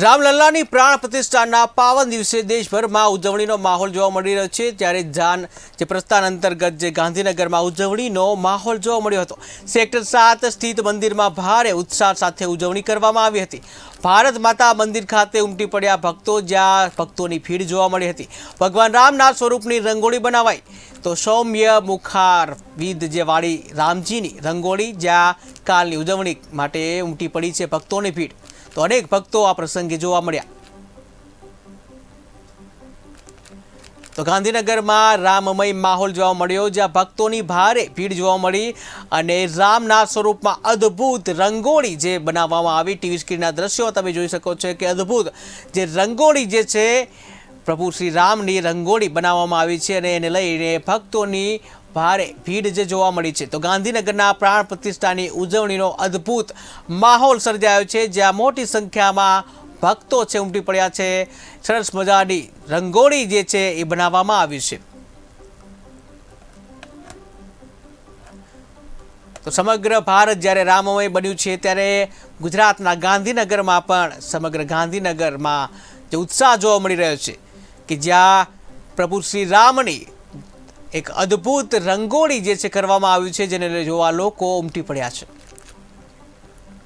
રામલલ્લાની પ્રાણ પ્રતિષ્ઠાના પાવન દિવસે દેશભરમાં ઉજવણીનો માહોલ જોવા મળી રહ્યો છે. ત્યારે જાન જે પ્રસ્થાન અંતર્ગત જે ગાંધીનગરમાં ઉજવણીનો માહોલ જોવા મળ્યો હતો. સેક્ટર સાત સ્થિત મંદિરમાં ભારે ઉત્સાહ સાથે ઉજવણી કરવામાં આવી હતી. ભારત માતા મંદિર ખાતે ઉમટી પડ્યા ભક્તો જ્યાં ભક્તોની ભીડ જોવા મળી હતી. ભગવાન રામના સ્વરૂપની રંગોળી બનાવાઈ. તો સૌમ્ય મુખાર વિદ જે વાળી રામજીની રંગોળી જ્યાં કાલની ઉજવણી માટે ઉમટી પડી છે ભક્તોની ભીડ. તો અનેક ભક્તો આ પ્રસંગે જોવા મળ્યા. તો ગાંધીનગરમાં રામમય માહોલ જોવા મળ્યો, જ્યાં ભક્તોની ભારે ભીડ જોવા મળી અને રામના સ્વરૂપમાં અદ્ભુત રંગોળી જે બનાવવામાં આવી, ટીવી સ્ક્રીનના દ્રશ્યો તમે જોઈ શકો છો કે અદ્ભુત જે રંગોળી જે છે, પ્રભુ શ્રી રામની રંગોળી બનાવવામાં આવી છે અને એને લઈને ભક્તોની ભારે ભીડ જે જોવા મળી છે. તો ગાંધીનગરના પ્રાણ પ્રતિષ્ઠાની ઉજવણીનો અદ્ભુત માહોલ સર્જાયો છે, જ્યાં મોટી સંખ્યામાં ભક્તો છે, ઉમટી પડ્યા છે. સરસ મજાની રંગોળી જે છે એ બનાવવામાં આવી છે. તો સમગ્ર ભારત જ્યારે રામમય બન્યું છે, ત્યારે ગુજરાતના ગાંધીનગરમાં પણ સમગ્ર ગાંધીનગરમાં જે ઉત્સાહ જોવા મળી રહ્યો છે કે જ્યાં પ્રભુ શ્રી રામની એક અદ્ભુત રંગોળી જે છે કરવામાં આવ્યું છે જેને જોવા લોકો ઉમટી પડ્યા છે.